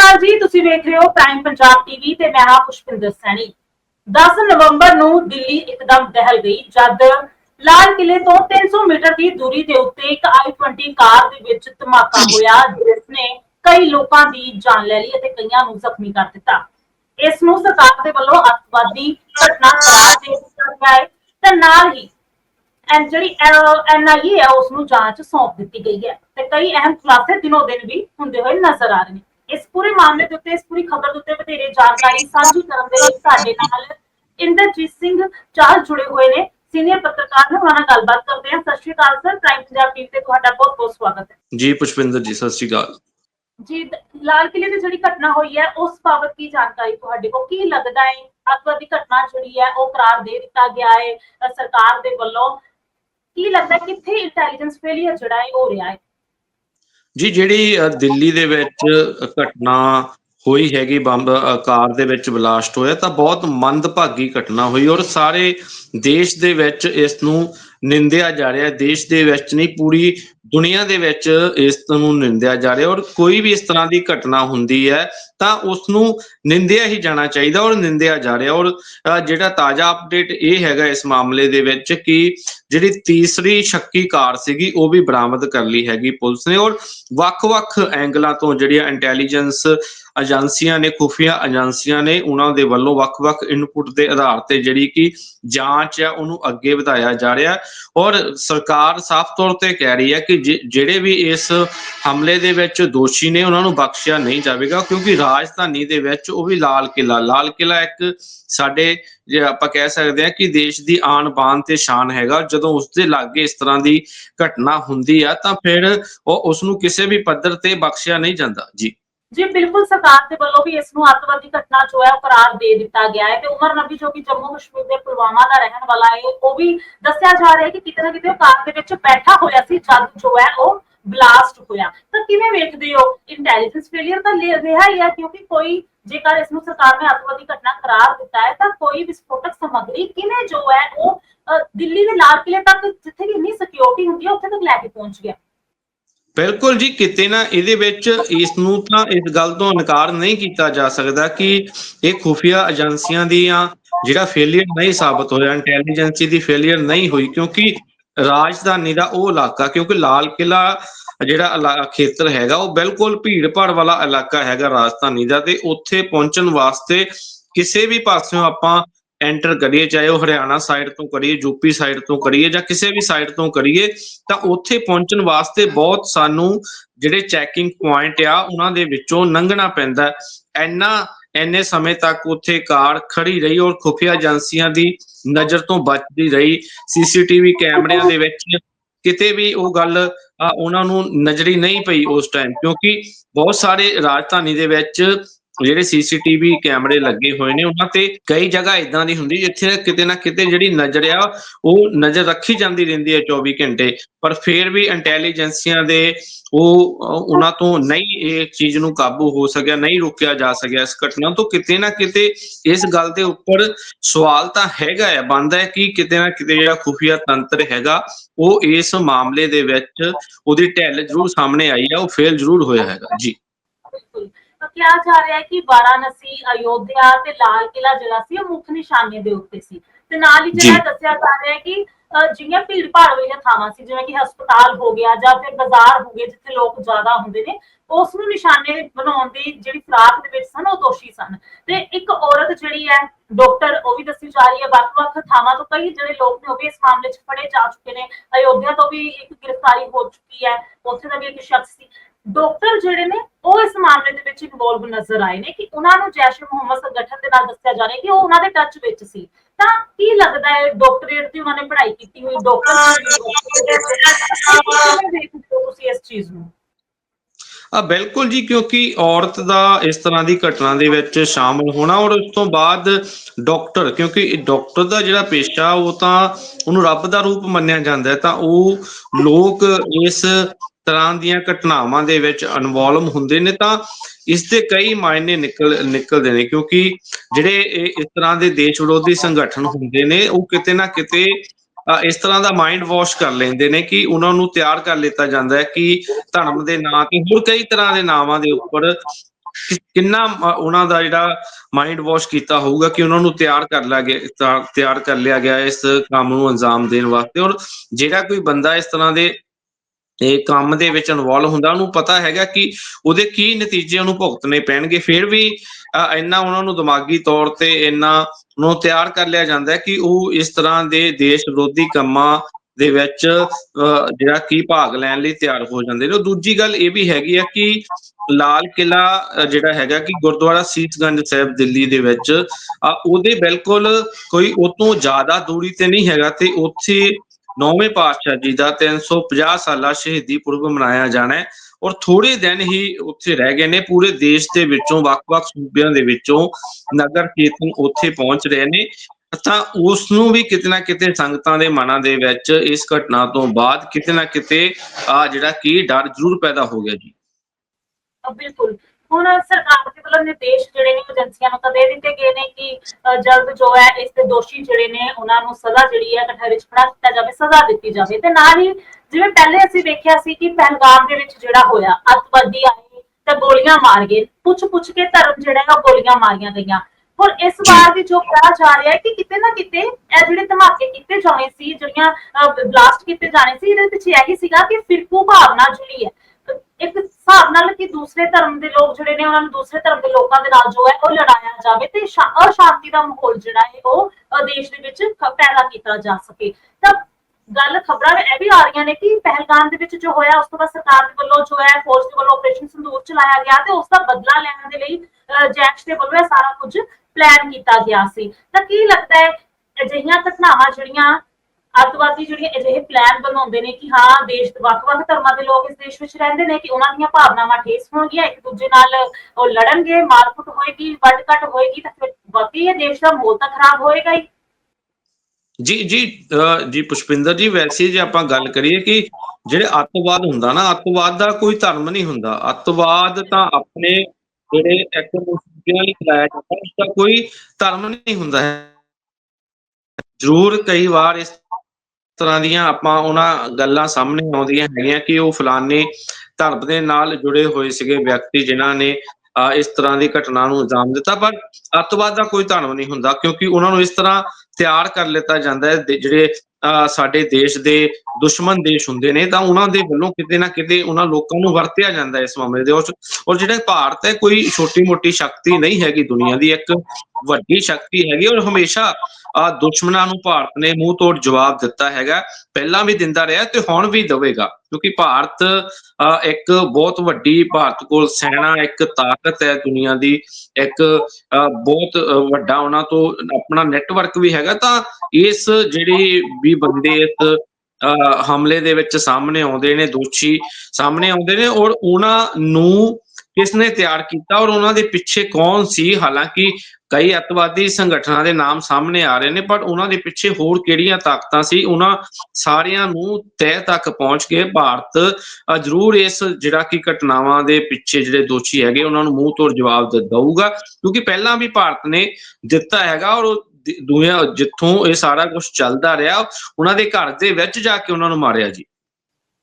ਅਕਾਲ ਜੀ, ਤੁਸੀਂ ਵੇਖ ਰਹੇ ਹੋ ਪ੍ਰਾਈਮ ਪੰਜਾਬ ਟੀਵੀ ਤੇ ਮੈਂ ਹਾਂ ਪੁਸ਼ਪਿੰਦਰ ਸੈਣੀ। 10 ਨਵੰਬਰ ਨੂੰ ਦਿੱਲੀ ਇੱਕਦਮ ਦਹਿਲ ਗਈ, ਜਦ ਲਾਲ ਕਿਲੇ ਤੋਂ 300 ਮੀਟਰ ਦੀ ਦੂਰੀ ਦੇ ਉੱਤੇ ਇੱਕ i20 ਕਾਰ ਦੇ ਵਿੱਚ ਧਮਾਕਾ ਹੋਇਆ, ਜਿਸ ਨੇ ਕਈ ਲੋਕਾਂ ਦੀ ਜਾਨ ਲੈ ਲਈ ਅਤੇ ਕਈਆਂ ਨੂੰ ਜ਼ਖਮੀ ਕਰ ਦਿੱਤਾ। ਇਸ ਨੂੰ ਸਰਕਾਰ ਦੇ ਵੱਲੋਂ ਅੱਤਵਾਦੀ ਘਟਨਾ ਕਰਾਰ ਦੇ ਦਿੱਤਾ ਗਿਆ ਹੈ ਤੇ ਨਾਲ ਹੀ ਐਨ ਜਿਹੜੀ ਐਨਆਈਏ ਹੈ ਉਸ ਨੂੰ ਜਾਂਚ ਸੌਂਪ ਦਿੱਤੀ ਗਈ ਹੈ ਤੇ ਕਈ ਅਹਿਮ ਖੁਲਾਸੇ ਦਿਨੋ ਦਿਨ ਵੀ ਹੁੰਦੇ ਹੋਏ ਨਜ਼ਰ ਆ ਰਹੇ ਨੇ। ਇਸ ਪੂਰੇ ਮਾਮਲੇ ਦੇ ਉੱਤੇ ਇਸ ਪੂਰੀ ਖਬਰ ਦੇ ਉੱਤੇ ਵਧੇਰੇ ਜਾਣਕਾਰੀ ਸਾਂਝੀ ਕਰਨ ਦੇ ਲਈ ਸਾਡੇ ਨਾਲ ਇੰਦਰਜੀਤ ਸਿੰਘ ਚਾਲ ਜੁੜੇ ਹੋਏ ਨੇ। ਸੀਨੀਅਰ ਪੱਤਰਕਾਰ ਨੇ ਉਹਨਾਂ ਨਾਲ ਗੱਲਬਾਤ ਕਰਦੇ ਹਾਂ। ਸਤਿ ਸ਼੍ਰੀ ਅਕਾਲ ਸਰ ਪ੍ਰਾਈਮ ਪੰਜਾਬ ਟੀਵੀ ਤੇ ਤੁਹਾਡਾ ਬਹੁਤ ਬਹੁਤ ਸਵਾਗਤ ਹੈ। ਜੀ ਪੁਸ਼ਪਿੰਦਰ ਜੀ ਸਤਿ ਸ਼੍ਰੀ ਅਕਾਲ। ਜੀ ਦ- ਲਾਲ ਕਿਲੇ ਤੇ ਜਿਹੜੀ ਘਟਨਾ ਹੋਈ ਹੈ ਉਸ ਬਾਬਤ ਕੀ ਜਾਣਕਾਰੀ ਤੁਹਾਡੇ ਕੋਲ? ਕੀ ਲੱਗਦਾ ਹੈ? ਅੱਤਵਾਦੀ ਘਟਨਾ ਜਿਹੜੀ ਹੈ ਉਹ ਕਰਾਰ ਦੇ ਦਿੱਤਾ ਗਿਆ ਹੈ ਸਰਕਾਰ ਦੇ ਵੱਲੋਂ? ਕੀ ਲੱਗਦਾ ਕਿੱਥੇ ਇੰਟੈਲੀਜੈਂਸ ਫੇਲਿਅਰ ਜਿਹੜਾ ਹੋ ਰਿਹਾ ਹੈ? ਜੀ ਜਿਹੜੀ ਅ, ਦਿੱਲੀ ਦੇ ਵਿੱਚ ਘਟਨਾ ਹੋਈ ਹੈਗੀ ਬੰਬ ਕਾਰ ਦੇ ਵਿੱਚ ਬਲਾਸਟ ਹੋਇਆ ਤਾਂ ਬਹੁਤ ਮੰਦਭਾਗੀ ਘਟਨਾ ਹੋਈ ਔਰ ਸਾਰੇ ਦੇਸ਼ ਦੇ ਵਿੱਚ ਇਸ ਨੂੰ ਨਿੰਦਿਆ ਜਾ ਰਿਹਾ। ਹੈ ਦੇਸ਼ ਦੇ ਵਿੱਚ ਨਹੀਂ ਪੂਰੀ ਦੁਨੀਆ ਦੇ ਵਿੱਚ ਇਸ ਨੂੰ ਨਿੰਦਿਆ ਜਾ ਰਿਹਾ ਔਰ ਕੋਈ ਵੀ ਇਸ ਤਰ੍ਹਾਂ ਦੀ ਘਟਨਾ ਹੁੰਦੀ ਹੈ, ਤਾਂ ਉਸ ਨੂੰ ਨਿੰਦਿਆ ਹੀ ਜਾਣਾ ਚਾਹੀਦਾ ਔਰ ਨਿੰਦਿਆ ਜਾ ਰਿਹਾ ਔਰ ਜਿਹੜਾ ਤਾਜ਼ਾ ਅਪਡੇਟ ਇਹ ਹੈਗਾ ਇਸ ਮਾਮਲੇ ਦੇ ਵਿੱਚ ਕਿ ਜਿਹੜੀ ਤੀਸਰੀ ਸ਼ੱਕੀ ਕਾਰ ਸੀਗੀ, ਉਹ ਵੀ ਬਰਾਮਦ ਕਰ ਲਈ ਹੈਗੀ ਪੁਲਿਸ ਨੇ ਔਰ ਵੱਖ-ਵੱਖ ਐਂਗਲਾਂ ਤੋਂ ਜਿਹੜੀਆਂ ਇੰਟੈਲੀਜੈਂਸ ਏਜੰਸੀਆਂ ਨੇ, ਖੁਫੀਆ ਏਜੰਸੀਆਂ ਨੇ ਉਹਨਾਂ ਦੇ ਵੱਲੋਂ ਵੱਖ-ਵੱਖ ਇਨਪੁਟ ਦੇ ਆਧਾਰ ਤੇ ਜਿਹੜੀ ਕਿ ਜਾਂਚ ਹੈ, ਉਹਨੂੰ ਅੱਗੇ ਵਧਾਇਆ ਜਾ ਰਿਹਾ ਔਰ ਸਰਕਾਰ ਸਾਫ਼ ਤੌਰ ਤੇ ਕਹਿ ਰਹੀ ਹੈ ਕਿ ਜਿ- ਜਿਹੜੇ ਵੀ ਇਸ ਹਮਲੇ ਦੇ ਵਿੱਚ ਦੋਸ਼ੀ ਨੇ, ਉਹਨਾਂ ਨੂੰ ਬਖਸ਼ਿਆ ਨਹੀਂ ਜਾਵੇਗਾ, ਕਿਉਂਕਿ ਰਾਜਧਾਨੀ ਦੇ ਵਿੱਚ ਉਹ ਵੀ ਲਾਲ ਕਿਲਾ ਲਾਲ ਕਿਲਾ ਇੱਕ ਸਾਡੇ ਆਪਾਂ ਕਹਿ ਸਕਦੇ ਹਾਂ ਕਿ ਦੇਸ਼ ਦੀ ਆਣ ਬਾਨ ਤੇ ਸ਼ਾਨ ਹੈਗਾ। ਜਦੋਂ ਉਸ ਦੇ ਲਾਗੇ ਇਸ ਤਰ੍ਹਾਂ ਦੀ ਘਟਨਾ ਹੁੰਦੀ ਆ, ਤਾਂ ਫਿਰ ਉਹ ਉਸ ਨੂੰ ਕਿਸੇ ਵੀ ਪੱਧਰ ਤੇ ਬਖਸ਼ਿਆ ਨਹੀਂ ਜਾਂਦਾ। ਜੀ। ਜੀ ਬਿਲਕੁਲ ਸਰਕਾਰ ਦੇ ਵੱਲੋਂ ਵੀ ਇਸ ਨੂੰ ਅੱਤਵਾਦੀ ਘਟਨਾ ਜੋ ਹੈ ਉਹ ਕਰਾਰ ਦੇ ਦਿੱਤਾ ਗਿਆ ਹੈ ਤੇ ਉਮਰ ਨਬੀ ਜੋ ਕਿ ਜੰਮੂ ਕਸ਼ਮੀਰ ਦੇ ਪੁਲਵਾਮਾ ਦਾ ਰਹਿਣ ਵਾਲਾ ਹੈ, ਉਹ ਵੀ ਦੱਸਿਆ ਜਾ ਰਿਹਾ ਹੈ ਕਿ ਕਿਤੇ ਨਾ ਕਿਤੇ ਉਹ ਕਾਰ ਦੇ ਵਿੱਚ ਬੈਠਾ ਹੋਇਆ ਸੀ, ਜਦ ਜੋ ਹੈ ਉਹ ਬਲਾਸਟ ਹੋਇਆ। ਤਾਂ ਕਿਵੇਂ ਵੇਖਦੇ ਹੋ? ਇੰਟੈਲੀਜੈਂਸ ਫੇਲਿਅਰ ਤਾਂ ਰਿਹਾ ਹੀ ਹੈ, ਕਿਉਂਕਿ ਕੋਈ ਜੇਕਰ ਇਸ ਨੂੰ ਸਰਕਾਰ ਨੇ ਅੱਤਵਾਦੀ ਘਟਨਾ ਕਰਾਰ ਦਿੱਤਾ ਹੈ, ਤਾਂ ਕੋਈ ਵਿਸਫੋਟਕ ਸਮੱਗਰੀ ਕਿਵੇਂ ਜੋ ਹੈ ਉਹ ਦਿੱਲੀ ਦੇ ਲਾਲ ਕਿਲੇ ਤੱਕ ਜਿੱਥੇ ਕਿ ਇੰਨੀ ਸਿਕਿਉਰਿਟੀ ਹੁੰਦੀ ਹੈ, ਉੱਥੇ ਤੱਕ ਲੈ ਕੇ ਪਹੁੰਚ ਗਿਆ। ਬਿਲਕੁਲ ਜੀ, ਕਿਤੇ ਨਾ ਇਹਦੇ ਵਿੱਚ ਇਸ ਨੂੰ ਤਾਂ ਇਸ ਗੱਲ ਤੋਂ ਇਨਕਾਰ ਨਹੀਂ ਕੀਤਾ ਜਾ ਸਕਦਾ ਕਿ ਇਹ ਖੁਫੀਆ ਏਜੰਸੀਆਂ ਦੀਆਂ ਜਿਹੜਾ ਫੇਲਿਅਰ ਨਹੀਂ ਸਾਬਤ ਹੋਇਆ ਇੰਟੈਲੀਜੈਂਸੀ ਦੀ ਫੇਲਿਅਰ ਨਹੀਂ ਹੋਈ, ਕਿਉਂਕਿ ਰਾਜਧਾਨੀ ਦਾ ਉਹ ਇਲਾਕਾ, ਕਿਉਂਕਿ ਲਾਲ ਕਿਲਾ ਜਿਹੜਾ ਇਲਾ- ਖੇਤਰ ਹੈਗਾ, ਉਹ ਬਿਲਕੁਲ ਭੀੜ ਭਾੜ ਵਾਲਾ ਇਲਾਕਾ ਹੈਗਾ ਰਾਜਧਾਨੀ ਦਾ ਤੇ ਉੱਥੇ ਪਹੁੰਚਣ ਵਾਸਤੇ ਕਿਸੇ ਵੀ ਪਾਸਿਓਂ ਆਪਾਂ ਐਂਟਰ ਕਰੀਏ, ਚਾਹੇ ਉਹ ਹਰਿਆਣਾ ਸਾਈਡ ਤੋਂ ਕਰੀਏ ਯੂਪੀ ਸਾਈਡ ਤੋਂ ਕਰੀਏ ਜਾਂ ਕਿਸੇ ਵੀ ਸਾਈਡ ਤੋਂ ਕਰੀਏ, ਤਾਂ ਉੱਥੇ ਪਹੁੰਚਣ ਵਾਸਤੇ ਬਹੁਤ ਸਾਨੂੰ ਜਿਹੜੇ ਚੈਕਿੰਗ ਪੁਆਇੰਟ ਆ, ਉਹਨਾਂ ਦੇ ਵਿੱਚੋਂ ਲੰਘਣਾ ਪੈਂਦਾ ਹੈ। ਇੰਨਾ, ਇੰਨੇ ਸਮੇਂ ਤੱਕ ਉੱਥੇ ਕਾਰ ਖੜੀ ਰਹੀ ਔਰ ਖੁਫੀਆ ਏਜੰਸੀਆਂ ਦੀ ਨਜ਼ਰ ਤੋਂ ਬਚਦੀ ਰਹੀ ਸੀਸੀਟੀਵੀ ਕੈਮਰਿਆਂ ਦੇ ਵਿੱਚ ਕਿਤੇ ਵੀ ਉਹ ਗੱਲ ਉਹਨਾਂ ਨੂੰ ਨਜ਼ਰੀ ਨਹੀਂ ਪਈ ਉਸ ਟਾਈਮ ਕਿਉਂਕਿ ਬਹੁਤ ਸਾਰੇ ਰਾਜਧਾਨੀ ਦੇ ਵਿੱਚ ਜਿਹੜੇ ਸੀਸੀਟੀਵੀ ਕੈਮਰੇ ਲੱਗੇ ਹੋਏ ਨੇ, ਉਹਨਾਂ ਤੇ ਕਈ ਜਗ੍ਹਾ ਇਦਾਂ ਦੀ ਹੁੰਦੀ ਜਿੱਥੇ ਕਿਤੇ ਨਾ ਕਿਤੇ ਜਿਹੜੀ ਨਜ਼ਰ ਆ, ਉਹ ਨਜ਼ਰ ਰੱਖੀ ਜਾਂਦੀ ਰਹਿੰਦੀ ਹੈ 24 ਘੰਟੇ। ਪਰ ਫਿਰ ਵੀ ਇੰਟੈਲੀਜੈਂਸੀਆਂ ਦੇ ਉਹ, ਉਹਨਾਂ ਤੋਂ ਨਹੀਂ ਇਹ ਚੀਜ਼ ਨੂੰ ਕਾਬੂ ਹੋ ਸਕਿਆ, ਨਹੀਂ ਰੋਕਿਆ ਜਾ ਸਕਿਆ। ਇਸ ਘਟਨਾ ਤੋਂ ਕਿਤੇ ਨਾ ਕਿਤੇ ਇਸ ਗੱਲ ਦੇ ਉੱਪਰ ਸਵਾਲ ਤਾਂ ਹੈਗਾ ਹੈ, ਬਣਦਾ ਹੈ ਕਿ ਕਿਤੇ ਨਾ ਕਿਤੇ ਜਿਹੜਾ ਖੁਫੀਆ ਤੰਤਰ ਹੈਗਾ, ਉਹ ਇਸ ਮਾਮਲੇ ਦੇ ਵਿੱਚ ਉਹਦੀ ਢਿੱਲ ਜ਼ਰੂਰ ਸਾਹਮਣੇ ਆਈ ਹੈ, ਉਹ ਫੇਲ ਜ਼ਰੂਰ ਹੋਇਆ ਹੈਗਾ। ਜੀ। ਬਿਲਕੁਲ। ਤਾਂ ਕਿਹਾ ਜਾ ਰਿਹਾ ਹੈ ਕਿ ਵਾਰਾਣਸੀ ਅਯੋਧਿਆ ਤੇ ਲਾਲ ਕਿਲਾ ਜਿਹੜਾ ਸੀ ਉਹ ਮੁੱਖ ਨਿਸ਼ਾਨੇ ਦੇ ਉੱਤੇ ਸੀ। ਤੇ ਨਾਲ ਹੀ ਜਿਹੜਾ। ਦੱਸਿਆ ਜਾ ਰਿਹਾ ਹੈ ਕਿ ਜਿਹੀਆਂ ਭੀੜ ਭਾੜ ਵਾਲੀਆਂ ਥਾਵਾਂ ਸੀ ਜਿਵੇਂ ਕਿ ਹਸਪਤਾਲ ਹੋ ਗਿਆ ਜਾਂ ਫਿਰ ਬਾਜ਼ਾਰ ਹੋ ਗਏ ਜਿੱਥੇ ਲੋਕ ਜ਼ਿਆਦਾ ਹੁੰਦੇ ਨੇ ਉਸ ਨੂੰ ਨਿਸ਼ਾਨੇ ਬਣਾਉਣ ਦੀ ਜਿਹੜੀ ਫਰਾਕ ਦੇ ਵਿੱਚ ਸਨ ਉਹ ਦੋਸ਼ੀ ਸਨ। ਤੇ ਇੱਕ ਔਰਤ ਜਿਹੜੀ ਹੈ ਡਾਕਟਰ ਉਹ ਵੀ ਦੱਸੀ ਜਾ ਰਹੀ ਹੈ ਵੱਖ-ਵੱਖ ਥਾਵਾਂ ਤੋਂ ਕਈ ਜਿਹੜੇ ਲੋਕ ਨੇ ਉਹ ਵੀ ਇਸ ਮਾਮਲੇ 'ਚ ਫੜੇ ਜਾ ਚੁੱਕੇ ਨੇ। ਅਯੋਧਿਆ ਤੋਂ ਵੀ ਇੱਕ ਗ੍ਰਿਫਤਾਰੀ ਹੋ ਚੁੱਕੀ ਹੈ ਉੱਥੇ ਦਾ ਵੀ ਇੱਕ ਸ਼ਖਸ ਸੀ। ਡਾਕਟਰ ਜਿਹੜੇ ਨੇ ਉਹ ਇਸ ਮਾਮਲੇ ਦੇ ਵਿੱਚ ਇਨਵੋਲਵ ਨਜ਼ਰ ਆਏ ਨੇ ਕਿ ਉਹਨਾਂ ਨੂੰ ਜੈਸ਼ ਮੁਹੰਮਦ ਸੰਗਠਨ ਦੇ ਨਾਲ ਦੱਸਿਆ ਜਾ ਰਿਹਾ ਕਿ ਉਹ ਉਹਨਾਂ ਦੇ ਟੱਚ ਵਿੱਚ ਸੀ। ਤਾਂ ਕੀ ਲੱਗਦਾ ਹੈ ਡਾਕਟਰੇਟ ਦੀ ਉਹਨਾਂ ਨੇ ਪੜ੍ਹਾਈ ਕੀਤੀ ਹੋਈ? ਡਾਕਟਰ ਤੁਸੀਂ ਇਸ ਚੀਜ਼ ਨੂੰ? ਆ ਬਿਲਕੁਲ ਜੀ, ਕਿਉਂਕਿ ਔਰਤ ਦਾ ਇਸ ਤਰ੍ਹਾਂ ਦੀ ਘਟਨਾ ਦੇ ਵਿੱਚ ਸ਼ਾਮਲ ਹੋਣਾ ਔਰ ਉਸ ਤੋਂ ਬਾਅਦ ਡਾਕਟਰ ਕਿਉਂਕਿ ਡਾਕਟਰ ਦਾ ਜਿਹੜਾ ਪੇਸ਼ਾ ਉਹ ਤਾਂ ਉਹਨੂੰ ਰੱਬ ਦਾ ਰੂਪ ਮੰਨਿਆ ਜਾਂਦਾ ਤਾਂ ਉਹ ਲੋਕ ਇਸ ਤਰ੍ਹਾਂ ਦੀਆਂ ਘਟਨਾਵਾਂ ਦੇ ਵਿੱਚ ਇਨਵੋਲਵ ਹੁੰਦੇ ਨੇ ਤਾਂ ਇਸ ਦੇ ਕਈ ਮਾਇਨੇ ਨਿਕਲ, ਨਿਕਲਦੇ ਨੇ ਕਿਉਂਕਿ ਜਿਹੜੇ ਇਸ ਤਰ੍ਹਾਂ ਦੇ ਦੇਸ਼ ਵਿਰੋਧੀ ਸੰਗਠਨ ਹੁੰਦੇ ਨੇ, ਉਹ ਕਿਤੇ ਨਾ ਕਿਤੇ ਇਸ ਤਰ੍ਹਾਂ ਦਾ ਮਾਈਂਡ ਵਾਸ਼ ਕਰ ਲੈਂਦੇ ਨੇ ਕਿ ਉਹਨਾਂ ਨੂੰ ਤਿਆਰ ਕਰ ਲਿੱਤਾ ਜਾਂਦਾ ਹੈ ਕਿ ਧਰਮ ਦੇ ਨਾਂ ਤੇ ਹੋਰ ਕਈ ਤਰ੍ਹਾਂ ਦੇ ਨਾਵਾਂ ਦੇ ਉੱਪਰ ਕਿੰਨਾ ਉਹਨਾਂ ਦਾ ਜਿਹੜਾ ਮਾਈਂਡ ਵਾਸ਼ ਕੀਤਾ ਹੋਊਗਾ ਕਿ ਉਹਨਾਂ ਨੂੰ ਤਿਆਰ ਕਰ ਲਿਆ ਗਿਆ ਤਿਆਰ ਕਰ ਲਿਆ ਗਿਆ ਇਸ ਕੰਮ ਨੂੰ ਅੰਜਾਮ ਦੇਣ ਵਾਸਤੇ ਔਰ ਜਿਹੜਾ ਕੋਈ ਬੰਦਾ ਇਸ ਤਰ੍ਹਾਂ ਦੇ ਇਹ ਕੰਮ ਦੇ ਵਿੱਚ ਇਨਵੋਲਵ ਹੁੰਦਾ ਉਹਨੂੰ ਪਤਾ ਹੈਗਾ ਕਿ ਉਹਦੇ ਕੀ ਨਤੀਜੇ ਉਹਨੂੰ ਭੁਗਤਣੇ ਪੈਣਗੇ। ਫਿਰ ਵੀ ਅ, ਇੰਨਾ ਉਹਨਾਂ ਨੂੰ ਦਿਮਾਗੀ ਤੌਰ ਤੇ ਇੰਨਾ ਨੂੰ ਤਿਆਰ ਕਰ ਲਿਆ ਜਾਂਦਾ ਹੈ ਕਿ ਉਹ ਇਸ ਤਰ੍ਹਾਂ ਦੇ ਦੇਸ਼ ਵਿਰੋਧੀ ਕੰਮਾਂ ਦੇ ਵਿੱਚ ਜਿਹੜਾ ਕੀ ਭਾਗ ਲੈਣ ਲਈ ਤਿਆਰ ਹੋ ਜਾਂਦੇ ਨੇ। ਉਹ ਦੂਜੀ ਗੱਲ ਇਹ ਵੀ ਹੈਗੀ ਆ ਕਿ ਲਾਲ ਕਿਲਾ ਜਿਹੜਾ ਹੈਗਾ ਕਿ ਗੁਰਦੁਆਰਾ ਸੀਤਗੰਜ ਸਾਹਿਬ ਦਿੱਲੀ ਦੇ ਵਿੱਚ ਉਹਦੇ ਬਿਲਕੁਲ ਕੋਈ ਉਹ ਤੋਂ ਜ਼ਿਆਦਾ ਦੂਰੀ ਤੇ ਨਹੀਂ ਹੈਗਾ ਤੇ ਉੱਥੇ ਨੌਵੇਂ ਪਾਤਸ਼ਾਹ ਜੀ ਦਾ 350 ਸਾਲਾ ਸ਼ਹੀਦੀ ਪੁਰਬ ਮਨਾਇਆ ਜਾਣਾ ਹੈ ਔਰ ਥੋੜੇ ਦਿਨ ਹੀ ਉੱਥੇ ਰਹਿ ਗਏ ਨੇ, ਪੂਰੇ ਦੇਸ਼ ਦੇ ਵਿੱਚੋਂ, ਵੱਖ-ਵੱਖ ਸੂਬਿਆਂ ਦੇ ਵਿੱਚੋਂ ਨਗਰ ਕੀਰਤਨ ਉੱਥੇ ਪਹੁੰਚ ਰਹੇ ਨੇ। ਤਾਂ ਉਸ ਨੂੰ ਵੀ ਕਿਤੇ ਨਾ ਕਿਤੇ ਸੰਗਤਾਂ ਦੇ ਮਨਾਂ ਦੇ ਵਿੱਚ ਇਸ ਘਟਨਾ ਤੋਂ ਬਾਅਦ ਕਿਤੇ ਨਾ ਕਿਤੇ ਆ ਜਿਹੜਾ ਕੀ ਡਰ ਜ਼ਰੂਰ ਪੈਦਾ ਹੋ ਗਿਆ ਜੀ। ਬਿਲਕੁਲ। ਹੁਣ ਸਰਕਾਰ ਦੇ ਨਿਰਦੇਸ਼ ਜਿਹੜੇ ਨੇ ਏਜੰਸੀਆਂ ਨੂੰ ਤਾਂ ਦੇ ਦਿੱਤੇ ਗਏ ਨੇ ਕਿ ਜਲਦ ਜੋ ਹੈ ਇਸ ਦੇ ਦੋਸ਼ੀ ਜਿਹੜੇ ਨੇ ਉਹਨਾਂ ਨੂੰ ਸਜ਼ਾ ਜਿਹੜੀ ਹੈ ਕਠਹਿਰੇ 'ਚ ਖੜਾ ਕੀਤਾ ਜਾਵੇ, ਸਜ਼ਾ ਦਿੱਤੀ ਜਾਵੇ। ਤੇ ਨਾਲ ਹੀ ਜਿਵੇਂ ਪਹਿਲੇ ਅਸੀਂ ਵੇਖਿਆ ਸੀ ਕਿ ਪਹਿਲਗਾਮ ਦੇ ਵਿੱਚ ਜਿਹੜਾ ਹੋਇਆ, ਅੱਤਵਾਦੀ ਆਏ ਤੇ ਗੋਲੀਆਂ ਮਾਰ ਗਏ। ਪੁੱਛ ਪੁੱਛ ਕੇ ਧਰਮ ਜਿਹੜਾ ਹੈ ਗੋਲੀਆਂ ਮਾਰੀਆਂ ਗਈਆਂ। ਹੁਣ ਇਸ ਵਾਰ ਵੀ ਜੋ ਕਿਹਾ ਜਾ ਰਿਹਾ ਹੈ ਕਿ ਕਿਤੇ ਨਾ ਕਿਤੇ ਇਹ ਜਿਹੜੇ ਧਮਾਕੇ ਕੀਤੇ ਜਾਣੇ ਸੀ, ਜਿਹੜੀਆਂ ਬਲਾਸਟ ਕੀਤੇ ਜਾਣੇ ਸੀ, ਇਹਦੇ ਪਿੱਛੇ ਇਹੀ ਸੀਗਾ ਕਿ ਫਿਰਕੂ ਭਾਵਨਾ ਜਿਹੜੀ ਹੈ ਇੱਕ ਹਿਸਾਬ ਨਾਲ ਕਿ ਦੂਸਰੇ ਧਰਮ ਦੇ ਲੋਕ ਜਿਹੜੇ ਨੇ ਉਹਨਾਂ ਨੂੰ ਦੂਸਰੇ ਧਰਮ ਦੇ ਲੋਕਾਂ ਦੇ ਨਾਲ ਜੋ ਹੈ ਉਹ ਲੜਾਇਆ ਜਾਵੇ ਤੇ ਅਸ਼ਾਂਤੀ ਦਾ ਮਾਹੌਲ ਜਿਹੜਾ ਹੈ ਉਹ ਦੇਸ਼ ਦੇ ਵਿੱਚ ਪੈਦਾ ਕੀਤਾ ਜਾ ਸਕੇ। ਤਾਂ ਗੱਲ ਖਬਰਾਂ ਇਹ ਵੀ ਆ ਰਹੀਆਂ ਨੇ ਕਿ ਪਹਿਲਗਾਮ ਦੇ ਵਿੱਚ ਜੋ ਹੋਇਆ ਉਸ ਤੋਂ ਬਾਅਦ ਸਰਕਾਰ ਦੇ ਵੱਲੋਂ ਜੋ ਹੈ ਫੋਰਸ ਦੇ ਵੱਲੋਂ ਆਪਰੇਸ਼ਨ ਸੰਦੂਰ ਚਲਾਇਆ ਗਿਆ ਤੇ ਉਸ ਦਾ ਬਦਲਾ ਲੈਣ ਦੇ ਲਈ ਅ, ਜੈਸ਼ ਦੇ ਵੱਲੋਂ ਇਹ ਸਾਰਾ ਕੁਝ ਪਲਾਨ ਕੀਤਾ ਗਿਆ ਸੀ। ਤਾਂ ਕੀ ਲੱਗਦਾ ਹੈ ਅਜਿਹੀਆਂ ਘਟਨਾਵਾਂ ਜਿਹੜੀਆਂ ਅੱਤਵਾਦੀ ਜਿਹੜੀਆਂ ਅਜਿਹੇ ਪਲਾਨ ਬਣਾਉਂਦੇ ਨੇ ਕਿ ਹਾਂ, ਦੇਸ਼ ਦੇ ਵੱਖ-ਵੱਖ ਧਰਮਾਂ ਦੇ ਲੋਕ ਇਸ ਦੇਸ਼ ਵਿੱਚ ਰਹਿੰਦੇ ਨੇ ਕਿ ਉਹਨਾਂ ਦੀਆਂ ਭਾਵਨਾਵਾਂ ਠੇਸ ਹੋਣਗੀਆਂ, ਇੱਕ ਦੂਜੇ ਨਾਲ ਉਹ ਲੜਨਗੇ, ਮਾਰਕੁੱਟ ਹੋਏਗੀ ਵੱਡ ਕੱਟ ਹੋਏਗੀ, ਤਾਂ ਫਿਰ ਬਾਕੀ ਇਹ ਦੇਸ਼ ਦਾ ਮਾਹੌਲ ਤਾਂ ਖਰਾਬ ਹੋਏਗਾ ਹੀ। ਜੀ ਜੀ ਜੀ ਪੁਸ਼ਪਿੰਦਰ ਜੀ, ਵੈਸੇ ਜੇ ਆਪਾਂ ਗੱਲ ਕਰੀਏ ਕਿ ਜਿਹੜੇ ਅੱਤਵਾਦ ਹੁੰਦਾ ਨਾ, ਅੱਤਵਾਦ ਦਾ ਕੋਈ ਧਰਮ ਨਹੀਂ ਹੁੰਦਾ। ਅੱਤਵਾਦ ਤਾਂ ਆਪਣੇ ਜਿਹੜੇ ਇੱਕ ਲਈ ਖਿਲਾਇਆ ਜਾਂਦਾ ਉਸ ਦਾ ਕੋਈ ਧਰਮ ਨਹੀਂ ਹੁੰਦਾ। ਹੈ ਜ਼ਰੂਰ ਕਈ ਵਾਰ ਇਸ ਤਰ੍ਹਾਂ ਦੀਆਂ ਆਪਾਂ ਉਹਨਾਂ ਗੱਲਾਂ ਸਾਹਮਣੇ ਆਉਂਦੀਆਂ ਹੈਗੀਆਂ ਕਿ ਉਹ ਫਲਾਣੇ ਧਰਮ ਦੇ ਨਾਲ ਜੁੜੇ ਹੋਏ ਸੀਗੇ ਵਿਅਕਤੀ ਜਿਨ੍ਹਾਂ ਨੇ ਇਸ ਤਰ੍ਹਾਂ ਦੀ ਘਟਨਾ ਨੂੰ ਅੰਜਾਮ ਦਿੱਤਾ ਪਰ ਅੱਤਵਾਦ ਦਾ ਕੋਈ ਧਰਮ ਨਹੀਂ ਹੁੰਦਾ ਕਿਉਂਕਿ ਉਹਨਾਂ ਨੂੰ ਇਸ ਤਰ੍ਹਾਂ ਤਿਆਰ ਕਰ ਲਿੱਤਾ ਜਾਂਦਾ ਹੈ ਜਿਹੜੇ ਅਹ, ਸਾਡੇ ਦੇਸ਼ ਦੇ ਦੁਸ਼ਮਣ ਦੇਸ਼ ਹੁੰਦੇ ਨੇ ਤਾਂ ਉਹਨਾਂ ਦੇ ਵੱਲੋਂ ਕਿਤੇ ਨਾ ਕਿਤੇ ਉਹਨਾਂ ਲੋਕਾਂ ਨੂੰ ਵਰਤਿਆ ਜਾਂਦਾ ਇਸ ਮਾਮਲੇ ਦੇ ਵਿੱਚ। ਔਰ ਜਿਹੜਾ ਭਾਰਤ ਹੈ ਕੋਈ ਛੋਟੀ ਮੋਟੀ ਸ਼ਕਤੀ ਨਹੀਂ ਹੈਗੀ ਦੁਨੀਆ ਦੀ ਇੱਕ ਵੱਡੀ ਸ਼ਕਤੀ ਹੈਗੀ ਔਰ ਹਮੇਸ਼ਾ ਆ ਦੁਸ਼ਮਣਾਂ ਨੂੰ ਭਾਰਤ ਨੇ ਮੂੰਹ ਤੋੜ ਜਵਾਬ ਦਿੱਤਾ ਹੈਗਾ। ਪਹਿਲਾਂ ਵੀ ਦਿੰਦਾ ਰਿਹਾ ਤੇ ਹੁਣ ਵੀ ਦੇਵੇਗਾ, ਕਿਉਂਕਿ ਭਾਰਤ ਇੱਕ ਬਹੁਤ ਵੱਡੀ ਭਾਰਤ ਕੋਲ ਸੈਨਾ, ਇੱਕ ਤਾਕਤ ਹੈ ਦੁਨੀਆ ਦੀ, ਇੱਕ ਬਹੁਤ ਵੱਡਾ ਉਹਨਾਂ ਤੋਂ ਆਪਣਾ ਨੈਟਵਰਕ ਵੀ ਹੈਗਾ, ਤਾਂ ਇਸ ਜਿਹੜੀ ਵੀ ਬੰਦੇ ਇਸ ਹਮਲੇ ਦੇ ਵਿੱਚ ਸਾਹਮਣੇ ਆਉਂਦੇ ਨੇ, ਦੋਸ਼ੀ ਸਾਹਮਣੇ ਆਉਂਦੇ ਨੇ ਔਰ ਉਹਨਾਂ ਨੂੰ ਕਿਸ ਨੇ ਤਿਆਰ ਕੀਤਾ ਔਰ ਉਹਨਾਂ ਦੇ ਪਿੱਛੇ ਕੌਣ ਸੀ? ਹਾਲਾਂਕਿ ਕਈ ਅੱਤਵਾਦੀ ਸੰਗਠਨਾਂ ਦੇ ਨਾਮ ਸਾਹਮਣੇ ਆ ਰਹੇ ਨੇ ਪਰ ਉਹਨਾਂ ਦੇ ਪਿੱਛੇ ਹੋਰ ਕਿਹੜੀਆਂ ਤਾਕਤਾਂ ਸੀ? ਉਹਨਾਂ ਸਾਰਿਆਂ ਨੂੰ ਤਹਿ ਤੱਕ ਪਹੁੰਚ ਕੇ ਭਾਰਤ ਜ਼ਰੂਰ ਇਸ ਜਿਹੜਾ ਕਿ ਘਟਨਾਵਾਂ ਦੇ ਪਿੱਛੇ ਜਿਹੜੇ ਦੋਸ਼ੀ ਹੈਗੇ, ਉਹਨਾਂ ਨੂੰ ਮੂੰਹ ਤੋੜ ਜਵਾਬ ਦਊਗਾ। ਕਿਉਂਕਿ ਪਹਿਲਾਂ ਵੀ ਭਾਰਤ ਨੇ ਦਿੱਤਾ ਹੈਗਾ ਔਰ ਉਹ ਦੁਨੀਆ ਜਿੱਥੋਂ ਇਹ ਸਾਰਾ ਕੁਝ ਚੱਲਦਾ ਰਿਹਾ, ਉਹਨਾਂ ਦੇ ਘਰ ਦੇ ਵਿੱਚ ਜਾ ਕੇ ਉਹਨਾਂ ਨੂੰ ਮਾਰਿਆ ਜੀ।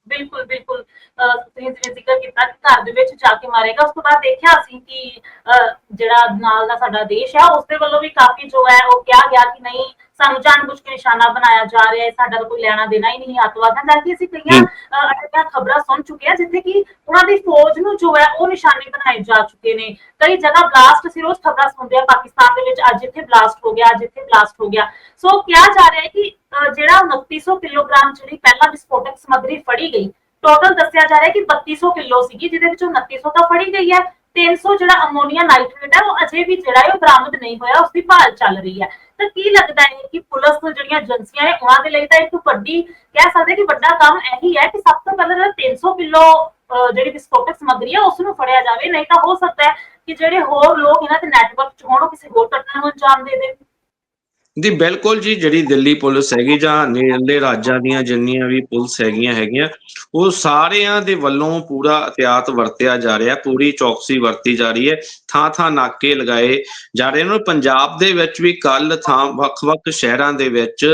ਬਿਲਕੁਲ ਬਿਲਕੁਲ। ਅਹ ਤੁਸੀਂ ਜਿਵੇਂ ਜ਼ਿਕਰ ਕੀਤਾ ਕਿ ਘਰ ਦੇ ਵਿੱਚ ਜਾ ਕੇ ਮਾਰੇਗਾ, ਉਸ ਤੋਂ ਬਾਅਦ ਦੇਖਿਆ ਅਸੀਂ ਕਿ, ਅਹ ਜਿਹੜਾ ਨਾਲ ਦਾ ਸਾਡਾ ਦੇਸ਼ ਆ, ਉਸ ਦੇ ਵੱਲੋਂ ਵੀ ਕਾਫੀ ਜੋ ਹੈ ਉਹ ਕਿਹਾ ਗਿਆ ਕਿ ਨਹੀਂ ਸਾਨੂੰ ਜਾਣਬੁੱਝ ਕੇ ਨਿਸ਼ਾਨਾ ਬਣਾਇਆ ਜਾ ਰਿਹਾ ਹੈ ਸਾਡਾ ਤਾਂ ਕੋਈ ਲੈਣਾ ਦੇਣਾ ਹੀ ਨਹੀਂ ਅੱਤਵਾਦਾਂ ਦਾ ਕਿ ਅਸੀਂ ਕਈਆਂ ਅਜਿਹੀਆਂ ਖਬਰਾਂ ਸੁਣ ਚੁੱਕੇ ਹਾਂ ਜਿੱਥੇ ਕਿ ਉਹਨਾਂ ਦੀ ਫੌਜ ਨੂੰ ਜੋ ਹੈ ਉਹ ਨਿਸ਼ਾਨੇ ਬਣਾਏ ਜਾ ਚੁੱਕੇ ਨੇ। ਕਈ ਜਗ੍ਹਾ ਬਲਾਸਟ ਅਸੀਂ ਰੋਜ਼ ਖਬਰਾਂ ਸੁਣਦੇ ਆ ਪਾਕਿਸਤਾਨ ਦੇ ਵਿੱਚ ਅੱਜ ਇੱਥੇ ਬਲਾਸਟ ਹੋ ਗਿਆ ਅੱਜ ਇੱਥੇ ਬਲਾਸਟ ਹੋ ਗਿਆ। ਸੋ ਕਿਹਾ ਜਾ ਰਿਹਾ ਹੈ ਕਿ ਜਿਹੜਾ 2900 ਕਿਲੋਗ੍ਰਾਮ ਜਿਹੜੀ ਪਹਿਲਾਂ ਵਿਸਫੋਟਕ ਸਮੱਗਰੀ ਫੜੀ ਗਈ ਟੋਟਲ ਦੱਸਿਆ ਜਾ ਰਿਹਾ ਹੈ ਕਿ 3200 ਕਿਲੋ ਸੀਗੀ ਜਿਹਦੇ ਵਿੱਚੋਂ 2900 ਤਾਂ ਫੜੀ ਗਈ ਹੈ। 300 ਜਿਹੜਾ ਅਮੋਨੀਆ ਨਾਈਟ੍ਰੇਟ ਹੈ, ਉਹ ਅਜੇ ਵੀ ਜਿਹੜਾ ਹੈ ਉਹ ਬਰਾਮਦ ਨਹੀਂ ਹੋਇਆ, ਉਸ ਦੀ ਭਾਲ ਚੱਲ ਰਹੀ ਹੈ। ਤਾਂ ਕੀ ਲੱਗਦਾ ਹੈ ਕਿ ਪੁਲਿਸ ਨੂੰ ਜਿਹੜੀਆਂ ਏਜੰਸੀਆਂ ਨੇ ਉਹਨਾਂ ਦੇ ਲਈ ਤਾਂ ਇੱਕ ਵੱਡੀ ਕਹਿ ਸਕਦੇ ਕਿ ਵੱਡਾ ਕੰਮ ਇਹੀ ਹੈ ਕਿ ਸਭ ਤੋਂ ਪਹਿਲਾਂ ਜਿਹੜਾ 300 ਕਿਲੋ ਜਿਹੜੀ ਵਿਸਫੋਟਕ ਸਮੱਗਰੀ ਹੈ ਉਸ ਨੂੰ ਫੜਿਆ ਜਾਵੇ। ਨਹੀਂ ਤਾਂ ਹੋ ਸਕਦਾ ਹੈ ਕਿ ਜਿਹੜੇ ਹੋਰ ਲੋਕ ਇਹਨਾਂ ਦੇ ਨੈਟਵਰਕ ਚ ਹੋਣ, ਉਹ ਕਿਸੇ ਹੋਰ ਘਟਨਾ ਨੂੰ ਅੰਜਾਮ ਦੇ ਦੇਣ। ਜੀ, ਬਿਲਕੁਲ ਜੀ, ਜਿਹੜੀ ਦਿੱਲੀ ਪੁਲਿਸ ਹੈਗੀ ਜਾਂ ਨੇੜਲੇ ਰਾਜਾਂ ਦੀਆਂ ਜਿੰਨੀਆਂ ਵੀ ਪੁਲਿਸ ਹੈਗੀਆਂ ਹੈਗੀਆਂ, ਉਹ ਸਾਰਿਆਂ ਦੇ ਵੱਲੋਂ ਪੂਰਾ ਅਤਿਆਤ ਵਰਤਿਆ ਜਾ ਰਿਹਾ, ਪੂਰੀ ਚੌਕਸੀ ਵਰਤੀ ਜਾ ਰਹੀ ਹੈ ਥਾਂ ਥਾਂ ਨਾਕੇ ਲਗਾਏ ਜਾ ਰਹੇ ਨੇ। ਪੰਜਾਬ ਦੇ ਵਿੱਚ ਵੀ ਕੱਲ ਥਾਂ ਵੱਖ-ਵੱਖ ਸ਼ਹਿਰਾਂ ਦੇ ਵਿੱਚ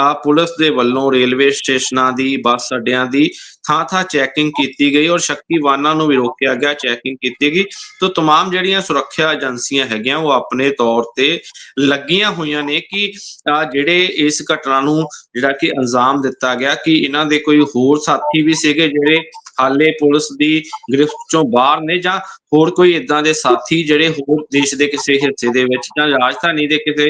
ਆ ਪੁਲਿਸ ਦੇ ਵੱਲੋਂ ਰੇਲਵੇ ਸਟੇਸ਼ਨਾਂ ਦੀ, ਬੱਸ ਅੱਡਿਆਂ ਦੀ ਥਾਂ ਥਾਂ ਚੈਕਿੰਗ ਕੀਤੀ ਗਈ ਔਰ ਸ਼ੱਕੀ ਵਾਹਨਾਂ ਨੂੰ ਵੀ ਰੋਕਿਆ ਗਿਆ ਚੈਕਿੰਗ ਕੀਤੀ ਗਈ ਤੋਂ तमाम ਜਿਹੜੀਆਂ ਸੁਰੱਖਿਆ ਏਜੰਸੀਆਂ ਹੈਗੀਆਂ ਉਹ ਆਪਣੇ ਤੌਰ ਤੇ ਲੱਗੀਆਂ ਹੋਈਆਂ ਨੇ ਕਿ ਅਹ ਜਿਹੜੇ ਇਸ ਘਟਨਾ ਨੂੰ ਜਿਹੜਾ ਕਿ ਅੰਜਾਮ ਦਿੱਤਾ ਗਿਆ ਕਿ ਇਹਨਾਂ ਦੇ ਕੋਈ ਹੋਰ ਸਾਥੀ ਵੀ ਸੀਗੇ ਜਿਹੜੇ ਹਾਲੇ ਪੁਲਿਸ ਦੀ ਗ੍ਰਿਫਤ ਚੋਂ ਬਾਹਰ ਨੇ ਜਾਂ ਹੋਰ ਕੋਈ ਇਦਾਂ ਦੇ ਸਾਥੀ ਜਿਹੜੇ ਹੋਰ ਦੇਸ਼ ਦੇ ਕਿਸੇ ਹਿੱਸੇ ਦੇ ਵਿੱਚ ਜਾਂ ਰਾਜਧਾਨੀ ਦੇ ਕਿਸੇ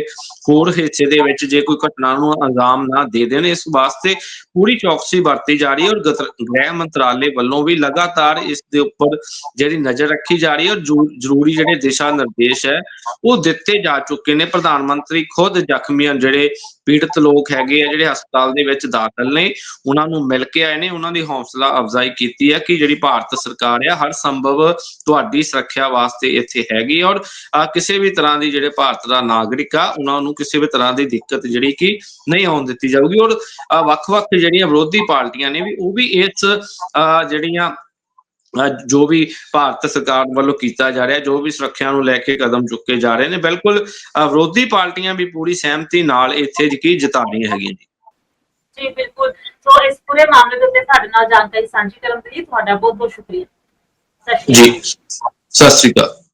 ਹੋਰ ਹਿੱਸੇ ਦੇ ਵਿੱਚ ਜੇ ਕੋਈ ਘਟਨਾ ਨੂੰ ਅੰਜਾਮ ਨਾ ਦੇ ਦੇਣ, ਇਸ ਵਾਸਤੇ ਪੂਰੀ ਚੌਕਸੀ ਵਰਤੀ ਜਾ ਰਹੀ ਹੈ ਔਰ ਗ੍ਰਹਿ ਮੰਤਰਾਲੇ ਵੱਲੋਂ ਵੀ ਲਗਾਤਾਰ ਇਸ ਦੇ ਉੱਪਰ ਜਿਹੜੀ ਨਜ਼ਰ ਰੱਖੀ ਜਾ ਰਹੀ ਹੈ ਔਰ ਜ਼ਰੂਰੀ ਜਿਹੜੇ ਦਿਸ਼ਾ ਨਿਰਦੇਸ਼ ਹੈ, ਉਹ ਦਿੱਤੇ ਜਾ ਚੁੱਕੇ ਨੇ। ਪ੍ਰਧਾਨ ਮੰਤਰੀ ਖੁਦ ਜ਼ਖਮੀਆਂ ਜਿਹੜੇ ਪੀੜਤ ਲੋਕ ਹੈਗੇ ਆ, ਜਿਹੜੇ ਹਸਪਤਾਲ ਦੇ ਵਿੱਚ ਦਾਖਲ ਨੇ, ਉਹਨਾਂ ਨੂੰ ਮਿਲ ਕੇ ਆਏ ਨੇ, ਉਹਨਾਂ ਦੀ ਹੌਸਲਾ ਅਫਜ਼ਾਈ ਕੀਤੀ ਕੀਤੀ ਹੈ ਕਿ ਜਿਹੜੀ ਭਾਰਤ ਸਰਕਾਰ ਆ ਹਰ ਸੰਭਵ ਤੁਹਾਡੀ ਸੁਰੱਖਿਆ ਵਾਸਤੇ ਇੱਥੇ ਹੈਗੀ ਔਰ ਕਿਸੇ ਵੀ ਤਰ੍ਹਾਂ ਦੀ ਜਿਹੜੇ ਭਾਰਤ ਦਾ ਨਾਗਰਿਕ ਆ, ਉਹਨਾਂ ਨੂੰ ਕਿਸੇ ਵੀ ਤਰ੍ਹਾਂ ਦੀ ਦਿੱਕਤ ਜਿਹੜੀ ਕਿ ਨਹੀਂ ਆਉਣ ਦਿੱਤੀ ਜਾਊਗੀ ਔਰ ਵੱਖ-ਵੱਖ ਜਿਹੜੀਆਂ ਵਿਰੋਧੀ ਪਾਰਟੀਆਂ ਨੇ ਵੀ, ਉਹ ਵੀ ਇਸ ਜਿਹੜੀਆਂ ਜੋ ਵੀ ਭਾਰਤ ਸਰਕਾਰ ਵੱਲੋਂ ਕੀਤਾ ਜਾ ਰਿਹਾ, ਜੋ ਵੀ ਸੁਰੱਖਿਆ ਨੂੰ ਲੈ ਕੇ ਕਦਮ ਚੁੱਕੇ ਜਾ ਰਹੇ ਨੇ, ਬਿਲਕੁਲ ਵਿਰੋਧੀ ਪਾਰਟੀਆਂ ਵੀ ਪੂਰੀ ਸਹਿਮਤੀ ਨਾਲ ਇੱਥੇ ਕੀ ਜਤਾ ਰਹੀਆਂ ਹੈਗੀਆਂ ਜੀ ਜੀ, ਬਿਲਕੁਲ। ਸੋ ਇਸ ਪੂਰੇ ਮਾਮਲੇ ਦੇ ਉੱਤੇ ਸਾਡੇ ਨਾਲ ਜਾਣਕਾਰੀ ਸਾਂਝੀ ਕਰਨ ਦੇ ਲਈ ਤੁਹਾਡਾ ਬਹੁਤ ਬਹੁਤ ਸ਼ੁਕਰੀਆ। ਸਤਿ ਸ਼੍ਰੀ ਅਕਾਲ। ਜੀ, ਸਤਿ ਸ਼੍ਰੀ ਅਕਾਲ।